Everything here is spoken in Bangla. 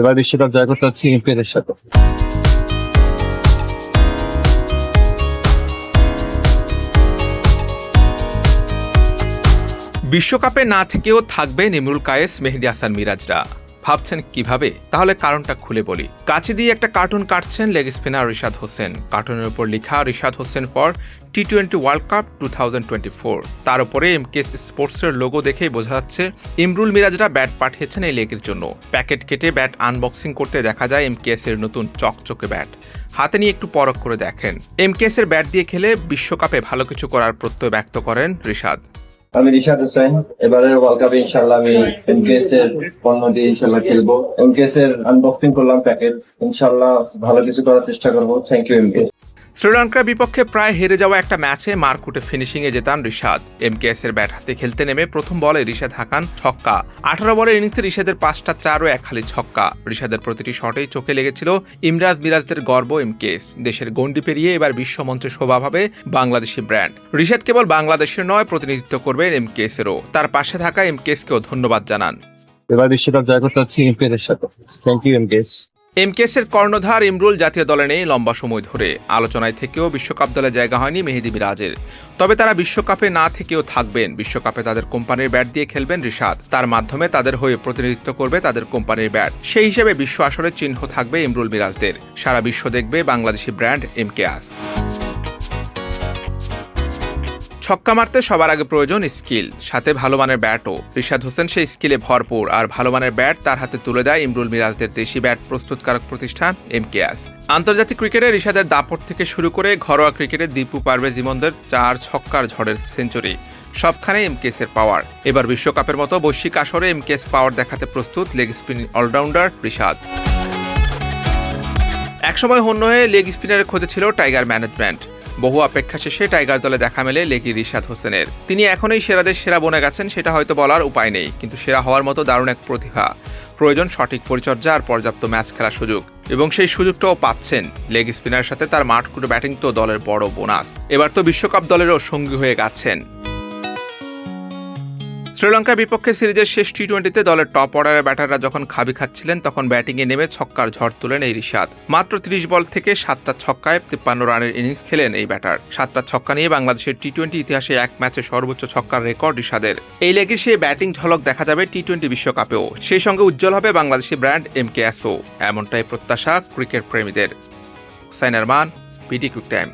এবার বিশ্বকাপ জয় করতে হচ্ছে ইউপিএর সাথে। বিশ্বকাপে না থেকেও থাকবে ইমরুল কায়েস, মেহেদি হাসান মিরাজরা। ভাবছেন কীভাবে? তাহলে কারণটা খুলে বলি। কাছে দিয়ে একটা কার্টুন কাটছেন লেগ স্পিনার রিশাদ হোসেন। কার্টুনের উপর লেখা Rishad Hossain for T twenty world cup two thousand twenty four তার উপরে এম কে স্পোর্টসের লোগো দেখেই বোঝা যাচ্ছে ইমরুল মিরাজরা ব্যাট পাঠিয়েছেন এই লেগের জন্য। প্যাকেট কেটে ব্যাট আনবক্সিং করতে দেখা যায় এম এর নতুন চকচকে ব্যাট হাতে নিয়ে একটু পরখ করে দেখেন। এম এর ব্যাট দিয়ে খেলে বিশ্বকাপে ভালো কিছু করার প্রত্যয় ব্যক্ত করেন রিশাদ। আমি রিশাদ হোসেন। এবারের ওয়ার্ল্ড কাপে ইনশাল্লাহ আমি এমকেএস এর পণ্য দিয়ে ইনশাল্লাহ খেলব। এমকেএস এর আনবক্সিং করলাম প্যাকেট। ইনশাল্লাহ ভালো কিছু করার চেষ্টা করব। থ্যাংক ইউ এমকেএস শ্রীলঙ্কার বিপক্ষে প্রায় হেরে যাওয়া একটা ম্যাচে মারকুটে ফিনিশিংয়ে জেতান রিশাদ। এমকেএস এর ব্যাট হাতে খেলতে নেমে প্রথম বলে রিশাদ হাকান ছক্কা। আঠারো বলের ইনিংসে রিশাদের পাঁচটা চার ও এক খালি ছক্কা। রিশাদের প্রতিটি শটেই চোখে লেগেছিল ইমরাজ মিরাজদের গর্ব এমকেএস। দেশের গণ্ডি পেরিয়ে এবার বিশ্বমঞ্চে শোভা পাবে বাংলাদেশি ব্র্যান্ড। রিশাদ কেবল বাংলাদেশের নয়, প্রতিনিধিত্ব করবেন এমকেএস এরও তার পাশে থাকা এমকেএসকেও ধন্যবাদ জানান। এবার বিশ্বকাপ জয় করতে হচ্ছে ইউপিএর সাথে। থ্যাংক ইউ এমকেএস এমকেএসের কর্ণধার ইমরুল জাতীয় দলে নেই লম্বা সময় ধরে। আলোচনায় থেকেও বিশ্বকাপ দলে জায়গা হয়নি মেহেদি মিরাজের। তবে তারা বিশ্বকাপে না থেকেও থাকবেন। বিশ্বকাপে তাদের কোম্পানির ব্যাট দিয়ে খেলবেন রিশাদ। তার মাধ্যমে তাদের হয়ে প্রতিনিধিত্ব করবে তাদের কোম্পানির ব্যাট। সেই হিসেবে বিশ্ব আসরের চিহ্ন থাকবে ইমরুল মিরাজদের। সারা বিশ্ব দেখবে বাংলাদেশি ব্র্যান্ড এমকেএস। ছক্কা মারতে সবার আগে প্রয়োজন স্কিল, সাথে ভালো মানের ব্যাটও। রিশাদ হোসেন সেই স্কিলে ভরপুর, আর ভালো মানের ব্যাট তার হাতে তুলে দেয় ইমরুল মিরাজদের দেশি ব্যাট প্রস্তুতকারক প্রতিষ্ঠান এমকেএস। আন্তর্জাতিক ক্রিকেটে রিশাদের দাপট থেকে শুরু করে ঘরোয়া ক্রিকেটে দীপু পারভেজ ইমনদের চার ছক্কার ঝড়ের সেঞ্চুরি, সবখানে এমকেএস এর পাওয়ার। এবার বিশ্বকাপের মতো বৈশ্বিক আসরে এমকেএস পাওয়ার দেখাতে প্রস্তুত লেগ স্পিন অলরাউন্ডার রিশাদ। একসময় হন্য হয়ে লেগ স্পিনারের খোঁজে ছিল টাইগার ম্যানেজমেন্ট। বহু অপেক্ষা শেষে টাইগার দলে দেখা মেলে লেগি রিশাদ হোসেনের। তিনি এখনই সেরাদের সেরা বনে গেছেন, সেটা হয়তো বলার উপায় নেই, কিন্তু সেরা হওয়ার মতো দারুণ এক প্রতিভা, প্রয়োজন সঠিক পরিচর্যা আর পর্যাপ্ত ম্যাচ খেলার সুযোগ। এবং সেই সুযোগটাও পাচ্ছেন লেগ স্পিনারের সাথে তার মাঠ ব্যাটিং তো দলের বড় বোনাস। এবার তো বিশ্বকাপ দলেরও সঙ্গী হয়ে গেছেন শ্রীলঙ্কার বিপক্ষে সিরিজের শেষ টি টোয়েন্টিতে দলের টপ অর্ডারের ব্যাটাররা যখন খাবি খাচ্ছিলেন, তখন ব্যাটিংয়ে নেমে ছক্কার ঝড় তোলেন এই রিশাদ। মাত্র ত্রিশ বল থেকে সাতটা ছক্কায় তিপ্পান্ন রানের ইনিংস খেলেন এই ব্যাটার। সাতটা ছক্কা নিয়ে বাংলাদেশের টি টোয়েন্টি ইতিহাসে এক ম্যাচে সর্বোচ্চ ছক্কার রেকর্ড রিশাদের। এই লেগে সে ব্যাটিং ঝলক দেখা যাবে টি টোয়েন্টি বিশ্বকাপেও। সেই সঙ্গে উজ্জ্বল হবে বাংলাদেশি ব্র্যান্ড এম কে এমনটাই প্রত্যাশা ক্রিকেট প্রেমীদের। সাইনারমান পিটি কুইক টাইম।